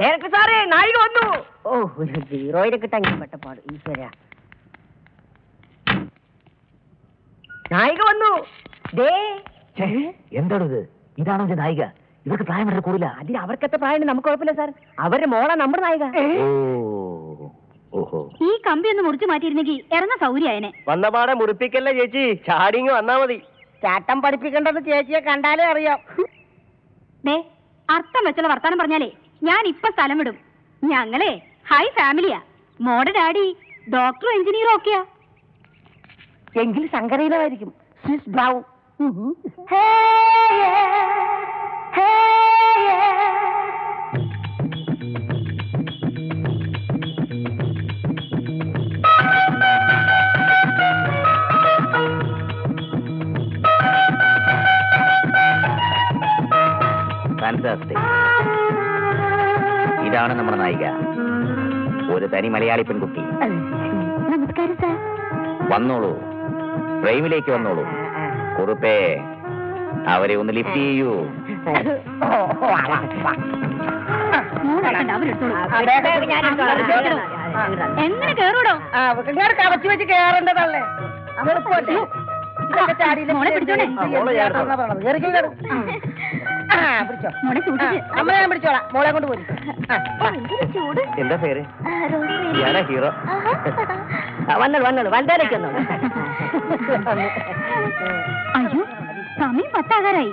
Director സാറേ നായിക വന്നു. ഓ ഒരു ഹീറോയിനെ കിട്ടാൻ ഞാൻ പെട്ടപ്പാട്. ഈശ്വര. നായിക വന്നു. ദേ. ഇതാണോ ഇത് നായിക? ഇവർക്ക് പ്രായം വളരെ കൂടില്ല അതിന് അവർക്കത്തെ പ്രായം നമുക്ക് കുഴപ്പമില്ല സാർ. അവരുടെ മോളാ നമ്മുടെ നായിക. ഓഹോ. ഈ കമ്പി ഒന്ന് മുറിച്ചു മാറ്റിയിരുന്നെങ്കിൽ ഇറങ്ങ സൗകര്യനെ വന്നപാടെ മുറിപ്പിക്കല്ലേ ചേച്ചി? ചാടിങ് വന്നാ മതി. ചാട്ടം പഠിപ്പിക്കേണ്ടത് ചേച്ചിയെ കണ്ടാലേ അറിയാം. ദേ അർത്ഥം വെച്ചുള്ള വർത്താനം പറഞ്ഞാലേ ഞാൻ ഇപ്പൊ സ്ഥലം വിടും ഞങ്ങളെ ഹൈ ഫാമിലിയാ. മോടെ ഡാഡി ഡോക്ടറും എഞ്ചിനീയറും ഒക്കെയാ. എങ്കിൽ ശങ്കരയിലായിരിക്കും. Swiss brown. ഫാന്റാസ്റ്റിക് ഇതാണ് നമ്മുടെ നായിക ഒരു തനി മലയാളി പെൺകുട്ടി നമസ്കാരം സാർ വന്നോളൂ ഫ്രെയിമിലേക്ക് വന്നോളൂ കുറുപ്പേ അവരെ ഒന്ന് ലിഫ്റ്റ് ചെയ്യൂ? എങ്ങനെ കേറൂടോ കവച്ചു വെച്ച് കേറേണ്ടതല്ലേ എളുപ്പമല്ലേ? ഇതൊക്കെ ചാടിയില്ലേ? പിടിച്ചോ. അമ്മ ഞാൻ പിടിച്ചോളാം. മോളെ കൊണ്ട് പോരും. ചൂട്. എന്താ പേര്? ഞാനാ ഹീറോ. വന്നോളൂ വന്നോളൂ. വലുതാലേക്ക് വന്നോളൂ. അയ്യോ സമയം പത്താകാരായി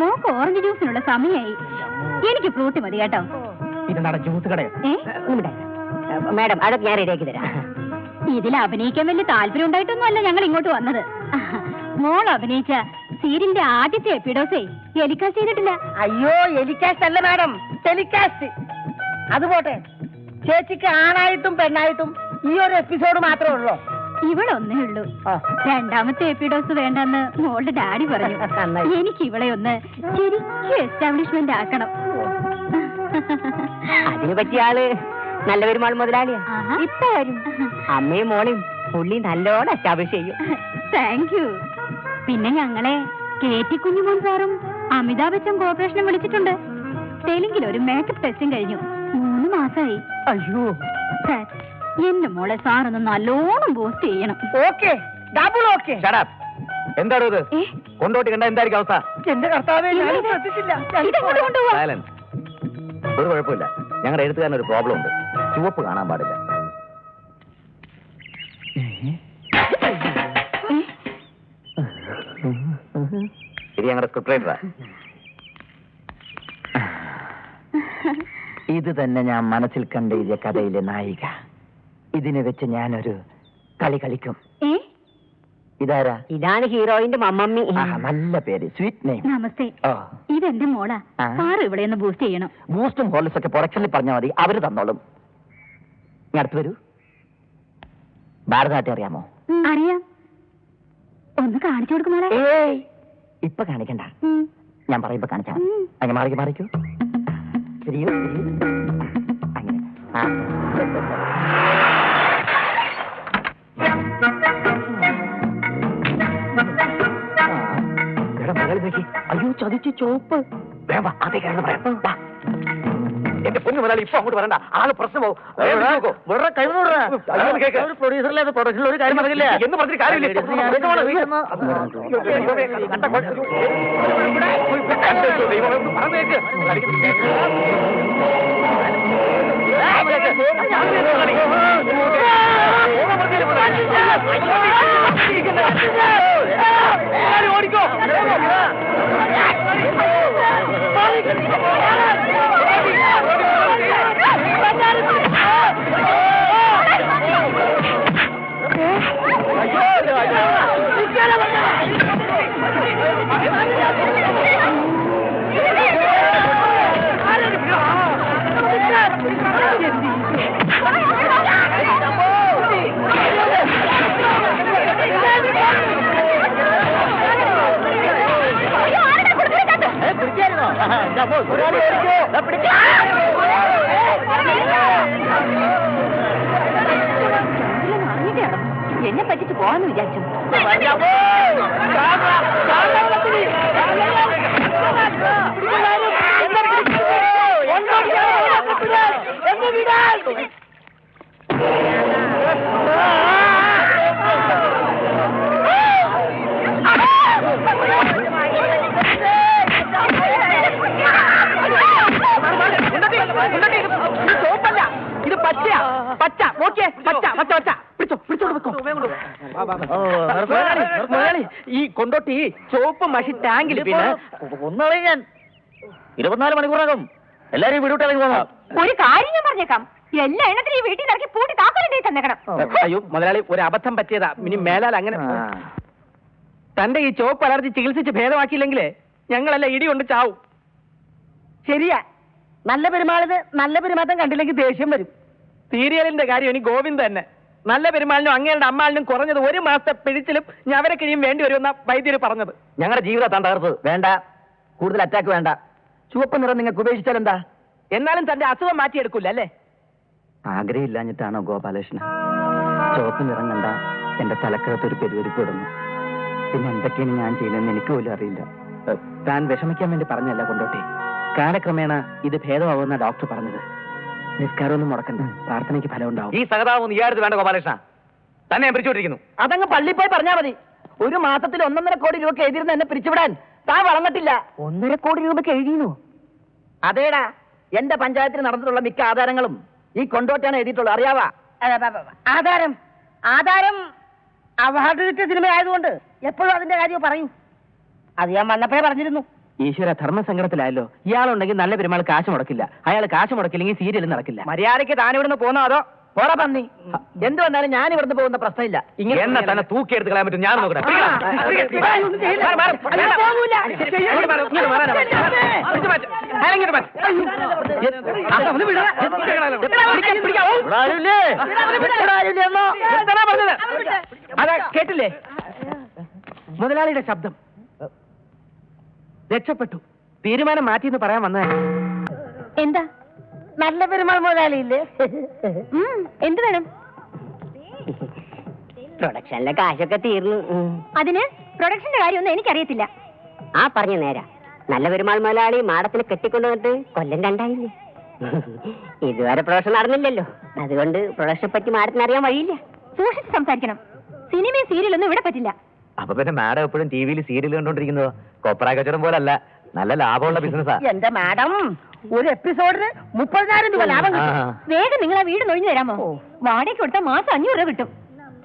മോക്ക് ഓറഞ്ച് ജ്യൂസിനുള്ള സമയമായി എനിക്ക് ഫ്രൂട്ട് മതി കേട്ടോ. ജ്യൂസ്. മാഡം അതൊക്കെ ഞാൻ റെഡിയാക്കി തരാം. ഇതിൽ അഭിനയിക്കാൻ വലിയ താല്പര്യം ഉണ്ടായിട്ടൊന്നും അല്ല ഞങ്ങൾ ഇങ്ങോട്ട് വന്നത്. മോൾ അഭിനയിച്ച സീരിയലിന്റെ ആദ്യത്തെ എപ്പിഡോസേ ടെലികാസ്റ്റ് ചെയ്തിട്ടില്ല. അയ്യോ എലിക്കാസ്റ്റ് അല്ല മാഡം. ടെലികാസ്റ്റ്. അത് പോട്ടെ ചേച്ചിക്ക് ആണായിട്ടും പെണ്ണായിട്ടും ഈ ഒരു എപ്പിസോഡ് മാത്രമേ ഉള്ളൂ? ഇവളൊന്നേ ഉള്ളൂ. ആ. രണ്ടാമത്തെ എപ്പിഡോസ് വേണ്ടെന്ന് മോളുടെ ഡാഡി പറഞ്ഞു. നന്നായി. എനിക്ക് ഇവളെ ഒന്ന് ശരിക്കും എസ്റ്റാബ്ലിഷ്മെന്റ് ആക്കണം. അതിനെ പറ്റിയ ആൾ നല്ല പെരുമാൾ മുതലാളിയാ. ആഹാ. ഇപ്പൊ വരും. അമ്മയും മോളെയും പുള്ളി നല്ലോണം എസ്റ്റാബ്ലിഷ് ചെയ്യും. താങ്ക് യു പിന്നെ ഞങ്ങളെ കെ ടി കുഞ്ഞുമോൻ സാറും അമിതാഭ് ബച്ചൻ കോർപ്പറേഷനും വിളിച്ചിട്ടുണ്ട്. തെലുങ്കിൽ ഒരു മേക്കപ്പ് ടെസ്റ്റും കഴിഞ്ഞു. മൂന്ന് മാസമായി അയ്യോ. സാർ എന്റെ മോളെ സാറൊന്ന് നല്ലോണം ബൂസ്റ്റ് ചെയ്യണം. ഓക്കെ. Double okay. എന്താണ് ഇത്? ഏ? കൊണ്ടോട്ടി കണ്ട എന്തായിരിക്കും അവസ്ഥ? എന്റെ കർത്താവേ ഒരു കുഴപ്പമില്ല. ഞങ്ങളുടെ എഴുത്തുകാരൻ ഒരു പ്രോബ്ലം ഉണ്ട്. ചുവപ്പ് കാണാൻ പാടില്ല. ഇത് ഞങ്ങളുടെ സ്ക്രിപ്റ്റ് റൈറ്ററാ ഇത് തന്നെ ഞാൻ മനസ്സിൽ കണ്ടെഴുതിയ കഥയിലെ നായിക. ഇതിനെ വെച്ച് ഞാനൊരു കളി കളിക്കും. ഇതാരാ? ഇതാണ് ഹീറോയിന്റെ മമ്മമ്മി. ആഹാ, നല്ല പേര്. Sweet name. നമസ്തേ. ഓ ഇതെന്റെ മോളാ. ആ. സാറ് ഇവിടെ ഒന്ന് ബൂസ്റ്റ് ചെയ്യണം. ബൂസ്റ്റും ഹോർലിക്സ് ഒക്കെ പ്രൊഡക്ഷനിൽ പറഞ്ഞാൽ മതി. അവർ തന്നോളും. ഞാൻ അടുത്ത് വരൂ. ഭാരതനാട്യം അറിയാമോ? അറിയാം. ഒന്ന് കാണിച്ചു കൊടുക്കും മോളെ. ഏയ്! ഇപ്പൊ കാണിക്കണ്ട. ഞാൻ പറയുമ്പോ കാണിച്ചാ. അങ്ങനെ. മാറിക്ക് മാറിക്കൂ തിരിയൂ അങ്ങനെ. അയ്യോ ചതിച്ച് ചോപ്പ്. വേണ്ട അതേ കാരണം പറയാം. എന്റെ പൊന്നു മുതലാളി ഇപ്പൊ അങ്ങോട്ട് വരണ്ട ആൾ പ്രശ്നമോ വെറുതെ കഴിവ് പ്രൊഡ്യൂസറിലെ പ്രൊഡക്ഷനിൽ ഒരു കാര്യം പറഞ്ഞില്ല എന്ന് പറഞ്ഞിട്ട് കാര്യമില്ല ഇപ്പൊ ഇതൊക്കെ വേണം. എന്നെ പറ്റിച്ച് പോവാന്ന് വിചാരിച്ചു എന്താ കൊണ്ടോട്ടി ചോപ്പ് മഷി ടാങ്കിൽ പിന്നെ ഒന്നാളെ ഞാൻ. ഇരുപത്തിനാല് മണിക്കൂറകം. എല്ലാരും വീട് വിട്ടിറങ്ങി പോകണം ഒരു കാര്യം ഞാൻ പറഞ്ഞേക്കാം. എല്ലാ എണ്ണത്തിലും ഈ വീട്ടിൽ ഇറക്കി പൂട്ടി താക്കോലിന്റെ തന്നേക്കണം. അയ്യോ മുതലാളി ഒരു അബദ്ധം പറ്റിയതാ. ഇനി മേലാൽ അങ്ങനെ തന്റെ ഈ ചോപ്പ് അലർജി ചികിത്സിച്ച് ഭേദമാക്കിയില്ലെങ്കിലേ ഞങ്ങളെല്ലാം ഇടി കൊണ്ട് ചാവും. ശരിയാ. നല്ല പെരുമാളത് നല്ല പെരുമാറ്റം കണ്ടില്ലെങ്കിൽ ദേഷ്യം വരും. സീരിയലിന്റെ കാര്യം ഇനി ഗോവിന്ദ് തന്നെ. നല്ല പെരുമാളിനും അങ്ങയുടെ അമ്മാളിനും കുറഞ്ഞത് ഒരു മാസത്തെ പിഴിച്ചിലും ഞവരെ കിഴിയും വേണ്ടി വരുമെന്ന വൈദ്യര് പറഞ്ഞത്. ഞങ്ങളുടെ ജീവിതത്താണ് തകർത്തത്. വേണ്ട. കൂടുതൽ അറ്റാക്ക് വേണ്ട. ചുവപ്പ് നിറം നിങ്ങൾക്ക് ഉപേക്ഷിച്ചാൽ എന്താ? എന്നാലും തന്റെ അസുഖം മാറ്റിയെടുക്കില്ല അല്ലേ? ആഗ്രഹമില്ലാഞ്ഞിട്ടാണോ ഗോപാലകൃഷ്ണ? ചുവപ്പ് നിറം കണ്ട എന്റെ തലക്കകത്ത് ഒരു പെരുവരിപ്പ് ഇടുന്നു പിന്നെ എന്തൊക്കെയാണ് ഞാൻ ചെയ്യുന്നതെന്ന് എനിക്ക് പോലും അറിയില്ല. താൻ വിഷമിക്കാൻ വേണ്ടി പറഞ്ഞല്ല കൊണ്ടോട്ടെ. കാലക്രമേണ ഇത് ഭേദമാവുമെന്ന ഡോക്ടർ പറഞ്ഞത്. നിസ്കാരമൊന്നും മുടക്കണ്ട. പ്രാർത്ഥനയ്ക്ക് ഫലം ഉണ്ടാവും ഈ സഹതാപം ഇയാൾക്ക് വേണ്ട ഗോപാലകൃഷ്ണ. തന്നെ ഞാൻ പിടിച്ചുകൊണ്ടിരിക്കുന്നു അതങ്ങ് പള്ളി പോയി പറഞ്ഞാ മതി. ഒരു മാസത്തിൽ ഒന്നൊന്നര കോടി രൂപ എഴുതിയിരുന്ന എന്നെ പിരിച്ചുവിടാൻ താൻ വളർന്നിട്ടില്ല. ഒന്നര കോടി രൂപയ്ക്ക് എഴുതിയിരുന്നു അതേടാ. എന്റെ പഞ്ചായത്തിൽ നടന്നിട്ടുള്ള മിക്ക ആധാരങ്ങളും ഈ കൊണ്ടോട്ടാണ് എഴുതിയിട്ടുള്ളത്. അറിയാവാ? ആധാരം. ആധാരം അവാർഡ് കിട്ടിയ സിനിമ ആയതുകൊണ്ട് എപ്പോഴും അതിന്റെ കാര്യം പറയും. അത് ഞാൻ വന്നപ്പോഴേ പറഞ്ഞിരുന്നു. ഈശ്വര ധർമ്മസങ്കടത്തിലായല്ലോ ഇയാളുണ്ടെങ്കിൽ നല്ല പെരുമാൾ കാശ് മുടക്കില്ല. അയാൾ കാശ് മുടക്കില്ലെങ്കിൽ സീരിയൽ നടക്കില്ല. മര്യാദയ്ക്ക് താൻ ഇവിടുന്ന് പോകുന്നോ അതോ? പോറ പന്നി. എന്ത് വന്നാലും ഞാൻ ഇവിടുന്ന് പോകുന്ന പ്രശ്നമില്ല. എന്നെ തന്നെ തൂക്കിയെടുത്ത് കളയാൻ പറ്റും. ഞാൻ നോക്കട്ടെ. അതാ കേട്ടില്ലേ? മുതലാളിയുടെ ശബ്ദം. രക്ഷപ്പെട്ടു. തീരുമാനം മാറ്റിയെന്ന് പറയാൻ വന്നേ എന്താ? നല്ല പെരുമാൾ മുതലാളിയില്ലേ? എന്ത് വേണം? പ്രൊഡക്ഷനിലെ കാശൊക്കെ തീർന്നു. അതിന് പ്രൊഡക്ഷന്റെ കാര്യമൊന്നും എനിക്കറിയത്തില്ല. ആ പറഞ്ഞ നേരാ. നല്ല പെരുമാൾ മുതലാളി മാടത്തിന് കെട്ടിക്കൊണ്ടുവന്നിട്ട് കൊല്ലം രണ്ടായില്ലേ ഇതുവരെ പ്രൊഡക്ഷൻ നടന്നില്ലല്ലോ. അതുകൊണ്ട് പ്രൊഡക്ഷനെ പറ്റി മാഡത്തിന് അറിയാൻ വഴിയില്ല. സൂക്ഷിച്ച് സംസാരിക്കണം. സിനിമയും സീരിയലൊന്നും ഇവിടെ പറ്റില്ല. അപ്പൊ പിന്നെ മാഡം എപ്പോഴും ടി വിയിൽ സീരിയൽ കണ്ടോണ്ടിരിക്കുന്നത് കൊപ്ര കച്ചവടം പോലല്ല. നല്ല ലാഭമുള്ള ബിസിനസ്സാ എന്റെ മാഡം? ഒരു എപ്പിസോഡിന് മുപ്പതിനായിരം രൂപ ലാഭം കിട്ടും. വേഗം നിങ്ങൾ ആ വീട് നൊഴിഞ്ഞു തരാമോ? വാടകയ്ക്ക് കൊടുത്താൽ മാസം അഞ്ഞൂറ് രൂപ കിട്ടും.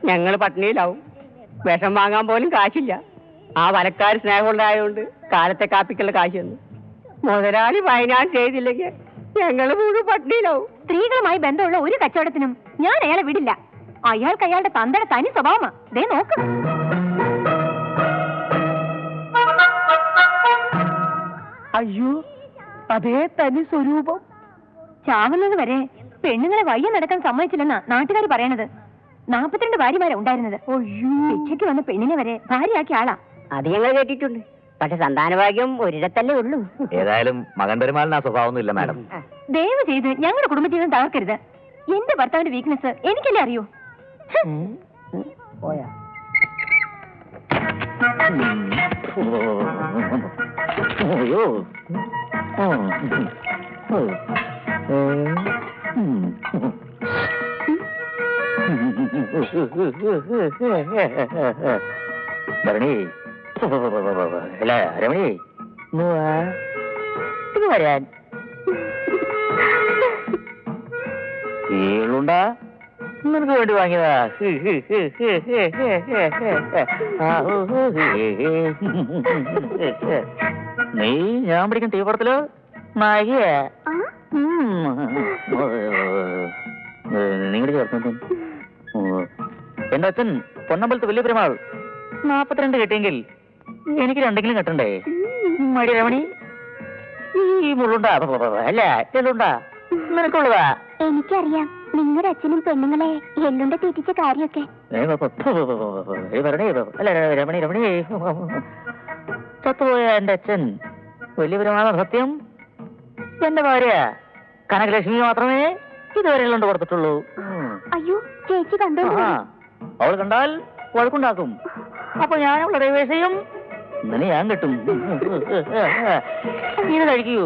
ഞങ്ങൾ പട്ടിണിയിലാവും. വിഷം വാങ്ങാൻ പോലും കാശില്ല. ആ വലക്കാർ സ്നേഹമുണ്ടായതുകൊണ്ട് കാലത്തെ കാപ്പിക്കുള്ള കാശ് തന്നു. മുതലാളി വയനാട് ചെയ്തില്ലെങ്കിൽ ഞങ്ങൾ മുഴുവൻ പട്ടിണിയിലാവും. സ്ത്രീകളുമായി ബന്ധമുള്ള ഒരു കച്ചവടത്തിനും ഞാൻ അയാളെ വിടില്ല. അയാൾക്ക് അയാളുടെ തന്തയുടെ തനി സ്വഭാവമാ. ദേ നോക്ക്. അയ്യോ അതേ തനി സ്വരൂപം. ചാവുന്നത് വരെ പെണ്ണുങ്ങളെ വയ്യ നടക്കാൻ സമ്മതിച്ചില്ലെന്നാ നാട്ടുകാർ പറയണത്. നാപ്പത്തിരണ്ട് ഭാര്യമാരാ ഉണ്ടായിരുന്നത്. ശിക്ഷയ്ക്ക് വന്ന പെണ്ണിനെ വരെ ഭാര്യയാക്കി ആളാ. അത് ഞങ്ങൾ കേട്ടിട്ടുണ്ട്. പക്ഷെ സന്താനഭാഗ്യം ഒരിടത്തല്ലേ ഉള്ളൂ. ഏതായാലും മകൻ പെരുമാളിന് ആ സ്വഭാവമൊന്നും ഇല്ല മാഡം. ദയവ് ചെയ്ത് ഞങ്ങളുടെ കുടുംബജീവിതം തകർക്കരുത്. എന്റെ ഭർത്താവിന്റെ വീക്ക്നെസ് എനിക്കല്ലേ അറിയൂ? ഹ്. പോയാ ഭരണി. അല്ല രമണി. ഇത് വരാൻ. ഏളുണ്ടാ? നിനക്ക് വേണ്ടി വാങ്ങിയതാ. നീ ഞാൻ പിടിക്കും തീപ്പടത്തിൽ നായികയാ നിങ്ങളുടെ ചേർന്നു എന്റെ അച്ഛൻ പൊന്നമ്പലത്ത് വലിയ പെരുമാൾ. നാപ്പത്തിരണ്ട് കെട്ടിയെങ്കിൽ എനിക്ക് രണ്ടെങ്കിലും കെട്ടണ്ടേ? മടി രമണി. ഈ മുള്ളുണ്ടാ? അല്ല നിനക്കുള്ളതാ? എനിക്കറിയാം. നിങ്ങളുടെ അച്ഛനും പെണ്ണുങ്ങളെ എല്ലുണ്ട തീറ്റിച്ച കാര്യമൊക്കെ. രമണി രമണി. ചത്തുപോയ എന്റെ അച്ഛൻ വലിയ പെരുമാളാണ് സത്യം? എന്റെ ഭാര്യ കനകലക്ഷ്മി മാത്രമേ ഇതുവരെ കൊണ്ട് കൊടുത്തിട്ടുള്ളൂ. അയ്യോ ചേച്ചി കണ്ടോ അവൾ കണ്ടാൽ വഴക്കുണ്ടാക്കും. അപ്പൊ ഞാൻ അവളെ ഡൈവേഴ്സ് ചെയ്യും ഇന്നലെ ഞാൻ കിട്ടും. ഇത് കഴിക്കൂ.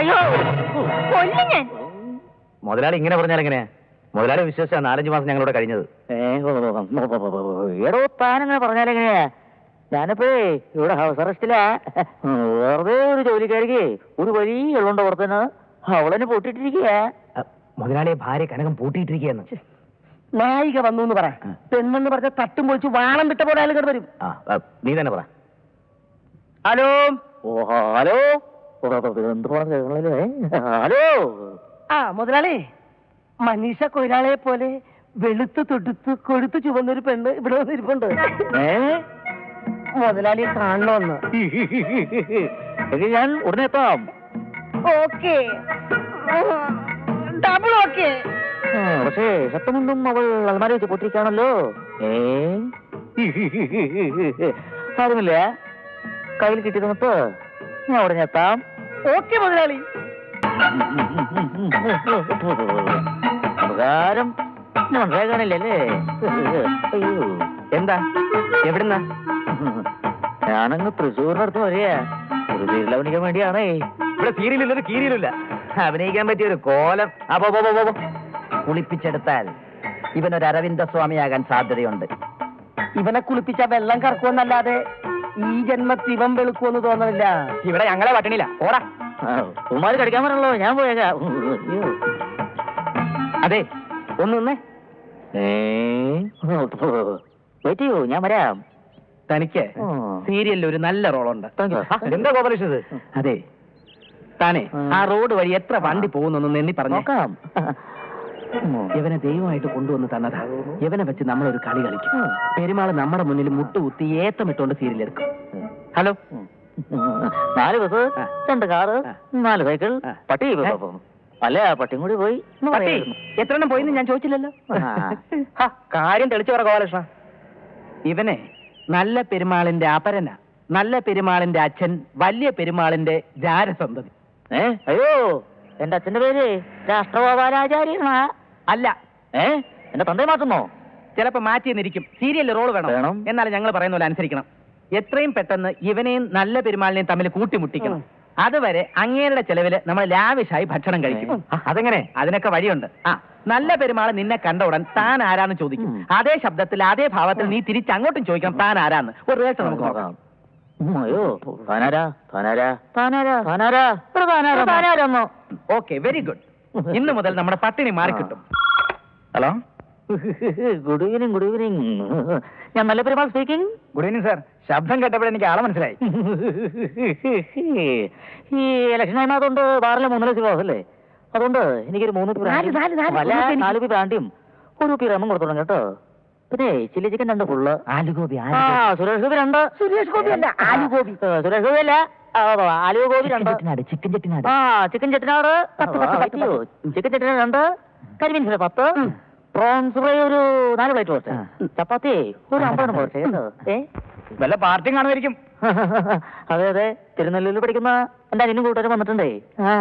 അയ്യോ. മുതലാളി ഇങ്ങനെ പറഞ്ഞാൽ എങ്ങനെ മുതലാളി വിശ്വസിച്ച നാലഞ്ച് മാസം ഞങ്ങളോട് കഴിഞ്ഞത്. എടോ താനങ്ങനെ പറഞ്ഞാലെങ്ങനെയാ ഞാനിപ്പോഴേ ഇവിടെ ഹൗസ് അറസ്റ്റിലാ. വെറുതെ ഒരു ജോലിക്കാരിക്ക് ഒരു വലിയ എള്ളുണ്ട് പുറത്തുനിന്ന്. അവളെന്നെ പൊട്ടിട്ടിരിക്കുക മുതലാളി ഭാര്യ കനകം പൂട്ടിയിട്ടിരിക്കുകയെന്ന് നായിക വന്നു എന്ന് പറ പെണ്ണെന്ന് പറഞ്ഞ തട്ടും പൊളിച്ച് വാണം വിട്ട പോലെ ആളുകൾ വരും. നീ തന്നെ പറ. ഹലോ? ഓ ഹലോ? എന്ത് ഹലോ? ആ മുതലാളി. മനീഷ കൊയിലാളെ പോലെ വെളുത്ത് തൊടുത്ത് കൊഴുത്ത് ചുവന്നൊരു പെണ്ണ് ഇവിടെ വന്നിരിപ്പുണ്ട്. മുതലാളിയെ കാണണമെന്ന് ഞാൻ ഉടനെ എത്താം. ഓക്കെ. ഡബിൾ ഓക്കെ പക്ഷേ ശബ്ദമൊന്നും അവൾ അലമാരി വെച്ച് പൊട്ടിരിക്കാണല്ലോ ഏ? സാരമില്ല. കയ്യിൽ കിട്ടിയിരുന്നിട്ട് ഞാൻ ഉടനെ എത്താം. ഓക്കെ മുതലാളി. ഉപകാരം മനസ്സിലാക്കാനില്ലല്ലേ അയ്യോ. എന്താ? എവിടുന്ന? ഞാനങ്ങ് തൃശ്ശൂരിനടുത്ത് വരിക ഒരു അഭിനയിക്കാൻ വേണ്ടിയാണേ. ഇവിടെ സീരിയലില്ല ഒരു കീരിയലില്ല. അഭിനയിക്കാൻ പറ്റിയ ഒരു കോലം. ആ, പോ, പോ, പോ, പോ, പോ. കുളിപ്പിച്ചെടുത്താൽ ഇവനൊരു അരവിന്ദ സ്വാമിയാകാൻ സാധ്യതയുണ്ട്. ഇവനെ കുളിപ്പിച്ച വെള്ളം കറക്കുമെന്നല്ലാതെ ഈ ജന്മത്തിൽ ഇവൻ വെളുക്കുമെന്ന് തോന്നുന്നില്ല. ഇവിടെ ഞങ്ങളെ പറ്റണില്ല ഓടാ. ഉമാര് കടിക്കാൻ പറഞ്ഞല്ലോ. ഞാൻ പോയേക്കാം. അതെ ഒന്ന് നിന്നേ. വെയിറ്റ് ചെയ്യൂ ഞാൻ വരാം. തനിക്ക് സീരിയലിൽ ഒരു നല്ല റോളുണ്ട്. എന്താ ഇത് അതെ. താനെ ആ. റോഡ് വഴി എത്ര വണ്ടി പോകുന്നൊന്നും എണ്ണി പറഞ്ഞു. നോക്കാം. ഇവനെ ദൈവമായിട്ട് കൊണ്ടുവന്ന് തന്നതാ. ഇവനെ വെച്ച് നമ്മളൊരു കളി കളിക്കും. പെരുമാൾ നമ്മുടെ മുന്നിൽ മുട്ടുകുത്തി ഏത്തമിട്ടുകൊണ്ട് സീരിയൽ എടുക്കും ഹലോ നാല് ബസ്. രണ്ട് കാറ് നാല് സൈക്കിൾ പട്ടി? അല്ല പട്ടിയും കൂടി പോയി പട്ടി. എത്ര എണ്ണം പോയിന്ന് ഞാൻ ചോദിച്ചില്ലല്ലോ. കാര്യം തെളിച്ചു പറ ഗോപാലകൃഷ്ണ. ഇവനെ നല്ല പെരുമാളിന്റെ അപരന നല്ല പെരുമാളിന്റെ അച്ഛൻ വലിയ പെരുമാളിന്റെ ജാരസന്തതി. ഏ? അയ്യോ എന്റെ അച്ഛന്റെ പേര് രാഷ്ട്രഗോപാലാചാര്യനാ. അല്ല. ഏ? എന്റെ തന്തയെ മാറ്റുന്നോ ചിലപ്പോ മാറ്റി നിന്നിരിക്കും സീരിയലിൽ റോൾ വേണം. വേണം. എന്നാൽ ഞങ്ങൾ പറയുന്ന പോലെ അനുസരിക്കണം. എത്രയും പെട്ടെന്ന് ഇവനെയും നല്ല പെരുമാളിനെയും തമ്മിൽ കൂട്ടിമുട്ടിക്കണം. അതുവരെ അങ്ങേരുടെ ചെലവിൽ നമ്മൾ ലാവിഷായി ഭക്ഷണം കഴിക്കും. അതെങ്ങനെ? അതിനൊക്കെ വഴിയുണ്ട്. ആ നല്ല പെരുമാൾ നിന്നെ കണ്ട ഉടൻ താൻ ആരാന്ന് ചോദിക്കും. അതേ ശബ്ദത്തിൽ അതേ ഭാവത്തിൽ നീ തിരിച്ച് അങ്ങോട്ടും ചോദിക്കണം താൻ ആരാന്ന്. ഒരു റിഹേഴ്സൽ നമുക്ക് നോക്കാം. ഓക്കെ വെരി ഗുഡ് ഇന്ന് മുതൽ നമ്മുടെ പട്ടിണി മാറി കിട്ടും. Hello? Good evening good evening. ഞാൻ നല്ല Perumal speaking. Good evening sir. ശബ്ദം കേട്ടപ്പോൾ എനിക്ക് ആളെ മനസ്സിലായി. ഈ ഇലക്ഷൻ ആയതുകൊണ്ട് ബാറിലെ മൂന്ന് ലക്ഷം അല്ലേ? അതുകൊണ്ട് എനിക്കൊരു മൂന്ന് നാല്, കുപ്പി ബ്രാൻഡിയും ഒരു പി റമ്മും കൊടുത്തോളാം കേട്ടോ. പിന്നെ ചില്ലി ചിക്കൻ രണ്ട് ഫുള്ള് ആലുഗോപി സുരേഷ് ഗോപി രണ്ട്. സുരേഷ് ഗോപി അല്ല ആലു ഗോപി സുരേഷ് ഗോപി അല്ല. ആ, ആലു ഗോപി രണ്ട്. ചിക്കൻ ചെട്ടിനാട്. ആ ചിക്കൻ ചെട്ടിനാട്. ചിക്കൻ ചെട്ടിനാട് രണ്ട്. കരിമീൻ ഫ്രൈ പത്ത്. പ്രോൺസ് ഫ്രൈ ഒരു നാല് പ്ലേറ്റ് പോസ്റ്റ് ചപ്പാത്തി ഒരു അമ്പത് പോസ്റ്റ് കേട്ടോ. ഏ? വല്ല പാർട്ടിയും കാണുമായിരിക്കും. അതെ അതെ. തിരുനെല്ലൂരിൽ പഠിക്കുന്ന എന്റെ അനിയനും കൂട്ടുകാരും വന്നിട്ടുണ്ടേ? ആ.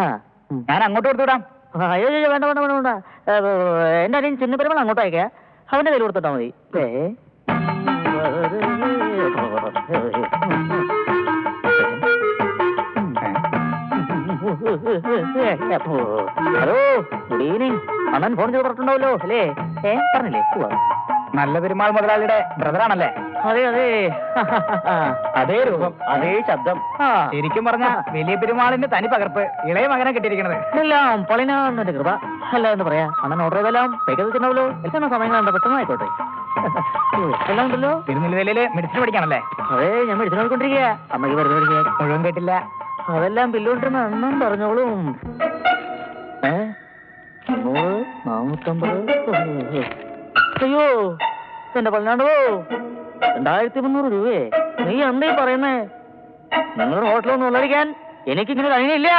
ഞാൻ അങ്ങോട്ട് കൊടുത്തുവിടാം അയ്യോ അയ്യോ വേണ്ട വേണ്ട വേണ്ട എന്റെ അനിയൻ ചിന്ന പെരുമാൾ അങ്ങോട്ട് അയക്കാം. അവന്റെ കയ്യിൽ കൊടുത്തിട്ടാ മതി. ഏ. Hello good evening. അണ്ണൻ ഫോൺ ചെയ്ത് പറഞ്ഞിട്ടുണ്ടാവല്ലോ അല്ലേ? ഏ പറഞ്ഞില്ലേ? ഉവ്വ. നല്ല പെരുമാൾ മുതലാളിയുടെ ബ്രദറാണല്ലേ? അതെ അതെ. അതേ രൂപം അതേ ശബ്ദം. ശരിക്കും പറഞ്ഞ വലിയ പെരുമാളിന്റെ തനി പകർപ്പ് ഇളയ മകനെ കിട്ടിയിരിക്കണത്. എല്ലാം പൊളിനാണെന്റെ കൃപ. അല്ല എന്ന് പറയാ. അണ്ണൻ ഓർഡർ ചെയ്തെല്ലാം പേക്കത് എല്ലാ എല്ലാം പെട്ടെന്നായിക്കോട്ടെ എല്ലാം ഉണ്ടല്ലോ. തിരുനെല്വേലിയിൽ മെഡിസിൻ പഠിക്കാണല്ലേ അതെ ഞാൻ മെഡിസിൻ നോക്കിക്കൊണ്ടിരിക്കുക അമ്മയ്ക്ക് വെറുതെ പഠിക്കുക മുഴുവൻ കേട്ടില്ല. അതെല്ലാം ബില്ലുകൊണ്ടിരുന്ന അണ്ണൻ പറഞ്ഞോളും. ഏ? മുന്നൂറ് നാനൂറ്റമ്പത്. അയ്യോ എന്റെ പതിനാണ്ടോ രണ്ടായിരത്തി മുന്നൂറ് രൂപയെ. നീ എന്താ ഈ പറയുന്നേ? നിങ്ങളുടെ ഹോട്ടലൊന്നും ഉള്ളടിക്കാൻ എനിക്ക് ഇങ്ങനെ കഴിയില്ല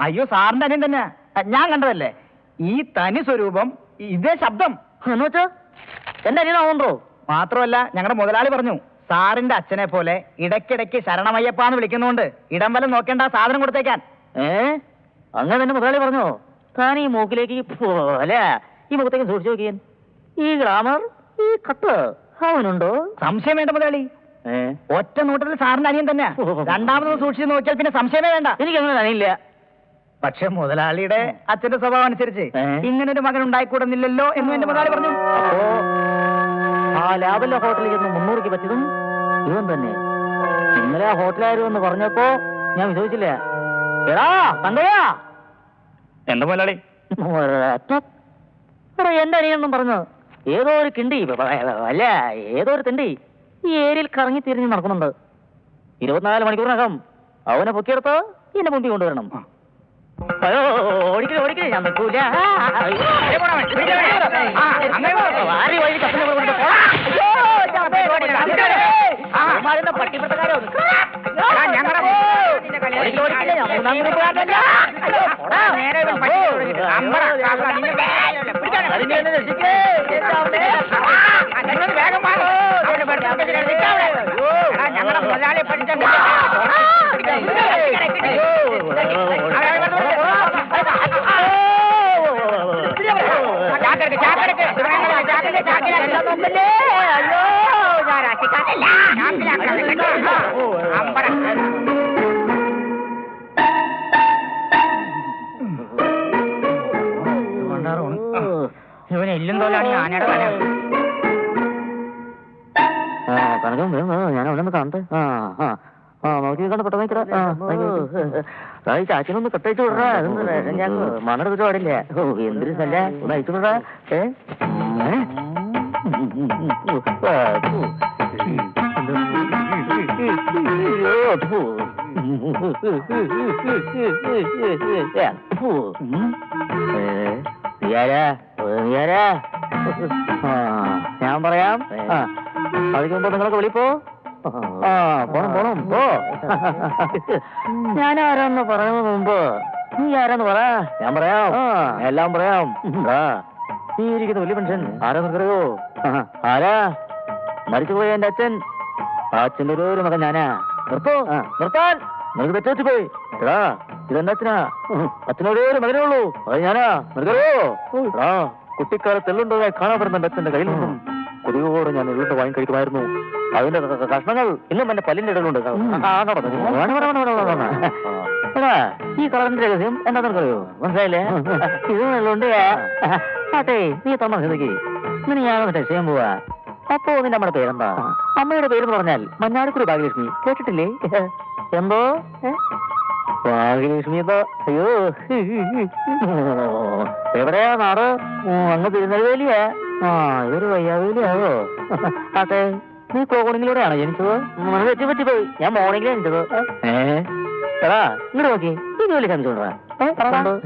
അയ്യോ സാറിന്റെ അനിയൻ തന്നെ. ഞാൻ കണ്ടതല്ലേ? ഈ തനി സ്വരൂപം ഇതേ ശബ്ദം. എന്ന് വെച്ചാ എന്റെ അനിയനാവുണ്ടോ മാത്രമല്ല ഞങ്ങളുടെ മുതലാളി പറഞ്ഞു സാറിന്റെ അച്ഛനെ പോലെ ഇടയ്ക്കിടയ്ക്ക് ശരണമയ്യപ്പാന്ന് വിളിക്കുന്നോണ്ട് ഇടം വല്ല നോക്കേണ്ട സാധനം കൊടുത്തേക്കാൻ. ഏ? അങ്ങനെ തന്നെ മുതലാളി പറഞ്ഞോ? താൻ ഈ മൂക്കിലേക്ക് പോലെ ഈ മുഖത്തേക്ക് സൂക്ഷിച്ചു നോക്കിയാൻ ഈ ഗ്രാമർ ഈ കത്ത് അവനുണ്ടോ? സംശയം വേണ്ട മുതലാളി. ഒറ്റ നോട്ടത്തിൽ സാറിന്റെ അനിയൻ തന്നെ രണ്ടാമത് സൂക്ഷിച്ച് നോക്കിയാൽ പിന്നെ സംശയമേ വേണ്ട. എനിക്കങ്ങനെ അറിയില്ല പക്ഷെ മുതലാളിയുടെ അച്ഛന്റെ സ്വഭാവം അനുസരിച്ച് ഇങ്ങനെ ഇങ്ങനൊരു മകൻ ഉണ്ടായിക്കൂടുന്നില്ലല്ലോ എന്ന് എന്റെ മുതലാളി പറഞ്ഞു. ആ ലാബല്ല ഹോട്ടലിൽ ചെന്ന് മുന്നൂറിക്ക് പറ്റിയതും ഇവൻ തന്നെ. ഇന്നലെ ആ ഹോട്ടലായിരുന്നു എന്ന് പറഞ്ഞപ്പോ ഞാൻ വിശ്വസിച്ചില്ല. എടാ കണ്ടോയാ എന്താ മുതലാളി? എന്റെ അനിയൊന്നും പറഞ്ഞു? ഏതോ ഒരു കിണ്ടി അല്ല ഏതോ ഒരു തിണ്ടി ഈ ഏരിയയിൽ കറങ്ങി തിരിഞ്ഞ് നടക്കുന്നുണ്ട് ഇരുപത്തിനാല് മണിക്കൂറിനകം അവനെ പൊക്കിയെടുത്ത് എന്റെ മുമ്പിൽ കൊണ്ടുവരണം അയ്യോ ഓടിക്കൽ ഓടിക്കൽ ഞാൻ നിൽക്കൂല ആര് വഴി കപ്പലിനെ കൊണ്ട് പോടാ. അയ്യോ, ചാപ്പേ, ഞങ്ങളുടെ മുതലാളിയെ പട്ടിപ്പിടുത്തക്കാരോ ഞാൻ മൂന്നാം ഗ്രൂപ്പ് കാരനല്ല. അയ്യോ, ഒന്ന് രക്ഷിക്കേ. ചേച്ചാവേ. ഇവൻ എല്ലും തോലാണ് ആനയുടെ തല. ആ, കനകം ഞാൻ അവിടെ നിന്ന് കാണട്ടെ. ആ ആ. ആ നോക്കി കണ്ട് പെട്ടെന്ന് ഈ ചാച്ചനൊന്ന് കെട്ടയച്ചു വിടറാ. ഞാൻ മണ്ണെടുത്തിട്ട് പാടില്ല? ഓ എന്തൊരു ഒന്ന് അയച്ചു വിടറാ. ഏ? ഞാൻ പറയാം. അതിന് മുമ്പ് നിങ്ങളൊക്കെ വിളിപ്പോ ആ പോണം പോണം പോ. ഞാൻ ആരാന്ന് പറയുന്നതിന് മുമ്പ് നീ ആരാന്ന് പറ. ഞാൻ പറയാം. എല്ലാം പറയാം. നീ ഇരിക്കുന്ന വലിയ മനുഷ്യൻ. ആരാ നിനക്കറിയോ? ആരാ? മരിച്ചുപോയ എന്റെ അച്ഛൻ. അച്ഛന്റെ അച്ഛന്റെ ഒരു ഒരു മകൻ ഞാനാ. നിർത്തോ. നിർത്താൻ. നിനക്ക് തെറ്റു പോയി. എടാ ഇതെന്റെ അച്ഛനാ? അച്ഛനൊരേ ഒരു മകനേ ഉള്ളൂ. അത് ഞാനാ. നിനക്കറിയോ? കുട്ടിക്കാലത്ത് എള്ളുണ്ടതായി കാണപ്പെടുന്ന എന്റെ അച്ഛന്റെ കയ്യിൽ നിന്നും. കൊതിയോടെ ഞാൻ എള്ളുണ്ട് വാങ്ങി കഴിക്കുമായിരുന്നു. അതിന്റെ കഷ്ണങ്ങൾ ഇന്നും എന്റെ പല്ലിന്റെ ഇടലുണ്ട് ഈ കളറിന്റെ രഹസ്യം എന്താ നിനക്കറിയോ മനസ്സിലായില്ലേ ഇത് എള്ളുണ്ട് ആട്ടെ നീ തന്ന ഹൃദയ്ക്ക് ഇന്ന് ഞാൻ ടെസ്റ്റ് ചെയ്യാൻ പോവാ. അപ്പോ നിന്റെ അമ്മയുടെ പേരെന്താ? അമ്മയുടെ പേരെന്ന് പറഞ്ഞാൽ മഞ്ഞാടിക്കുടി ഭാഗ്യലക്ഷ്മി. കേട്ടിട്ടില്ലേ? എന്തോ? അയ്യോ. എവിടെയാ നാട്? അങ്ങ് തിരുനെൽവേലിയാ. ആ ഇതൊരു വയ്യാവേലിയാവോ? അതെ. നീ കോണിങ്ങിലൂടെയാണോ ജനിച്ചത്? ഉം, തെറ്റി പോയി. ഞാൻ മോർണിംഗിലാണ് ജനിച്ചത്. ഏ? എടാ ഇങ്ങോട്ട് നോക്കി. ഇത് വലിയ സംശയമുണ്ടോ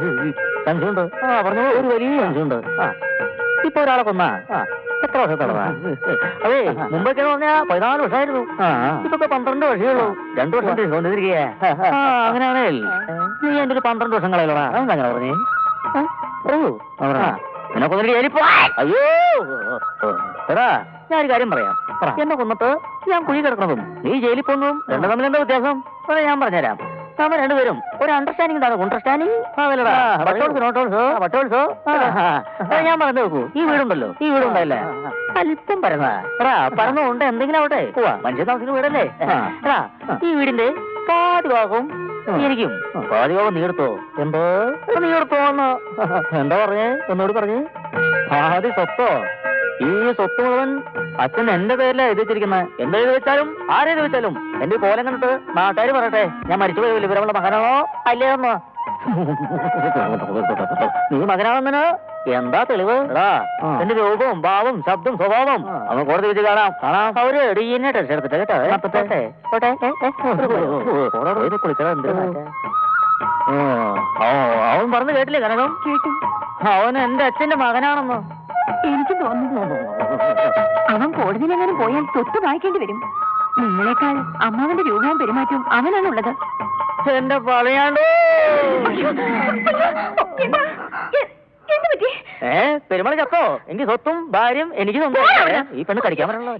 സംശയമുണ്ട് ആ പറഞ്ഞു. ഒരു വലിയ സംശയമുണ്ട് ആ. ഇപ്പൊ ഒരാളെ കൊന്നാ? ആ. എത്ര വർഷത്തോളവാ അതെ മുമ്പൊക്കെ പറഞ്ഞാ പതിനാല് വർഷമായിരുന്നു. ഇപ്പൊ പന്ത്രണ്ട് വർഷമേ ഉള്ളൂ. രണ്ടു വർഷം കൊണ്ടിരിക്കുക അങ്ങനെയാണെങ്കിൽ നീ എന്റെ ഒരു പന്ത്രണ്ട് വർഷം കളയലോടാ. അങ്ങനെ പറഞ്ഞേ? കൊന്നിട്ട് അയ്യോ. എടാ ഞാൻ ഒരു കാര്യം പറയാം. എന്നെ കൊന്നിട്ട് ഞാൻ കുഴി കിടക്കണതും. നീ ജയിലിൽ പോകുന്നതും രണ്ടു തമ്മിൽ എന്താ വ്യത്യാസം? ഞാൻ പറഞ്ഞുതരാം. നമ്മൾ രണ്ടുപേരും ഒരു അണ്ടർസ്റ്റാൻഡിംഗ് ഉണ്ടാകും അണ്ടർസ്റ്റാൻഡിംഗ് ഞാൻ പറഞ്ഞു നോക്കൂ. ഈ വീടുണ്ടല്ലോ. ഈ വീടുണ്ടല്ലേ? അല്പം പരന്ന എടാ പരന്നുണ്ട് എന്തെങ്കിലും ആവട്ടെ. മനുഷ്യ താമസിക്കുന്ന വീടല്ലേ? ഈ വീടിന്റെ പാതി ഭാഗവും എനിക്കും. പാതി ഭാഗം നീർത്തോ? എന്തോ? നീർത്തോ എടുത്തോന്ന് എന്താ പറഞ്ഞേ? എന്നോട് പറഞ്ഞേ? ആദ്യ സ്വത്തോ? ഈ സ്വത്ത് മുഴുവൻ അച്ഛൻ എന്റെ പേരിലാ എഴുതി വെച്ചിരിക്കുന്നത് എന്ത് എഴുതി വെച്ചാലും? ആരെഴുതി വെച്ചാലും? എന്റെ കോലം കണ്ടിട്ട് നാട്ടുകാർ പറയട്ടെ. ഞാൻ മരിച്ചു പോയില്ല വിവരമുള്ള മകനാണോ അല്ലേന്നോ നീ മകനാണെന്നിന് എന്താ തെളിവ്? എടാ എന്റെ രൂപവും ഭാവം ശബ്ദം സ്വഭാവം അവൻ കോടതി വെച്ച് കാണാം. കാണാം. അവർ ഡി എൻ എ ടെസ്റ്റ് എടുത്തിട്ട് കേട്ടോ. അവൻ- പറഞ്ഞു കേട്ടില്ലേ കനകം? അവൻ എന്റെ അച്ഛന്റെ മകനാണെന്നോ? എനിക്ക് തോന്നുന്നു. അവൻ കോടതിയിലെങ്ങാനും പോയാൽ തൊട്ട് വായിക്കേണ്ടി വരും. നിങ്ങളെക്കാൾ അമ്മാവന്റെ രൂപവും പെരുമാറ്റവും അവനാണുള്ളത്. എന്റെ പറയാണ്ടോ പെരുമാൾ ചത്തോ? എനിക്ക് സ്വത്തും ഭാര്യയും എനിക്ക് സ്വന്തം. ഈ പെണ്ണ് കടിക്കാൻ പറ്റുള്ളൂ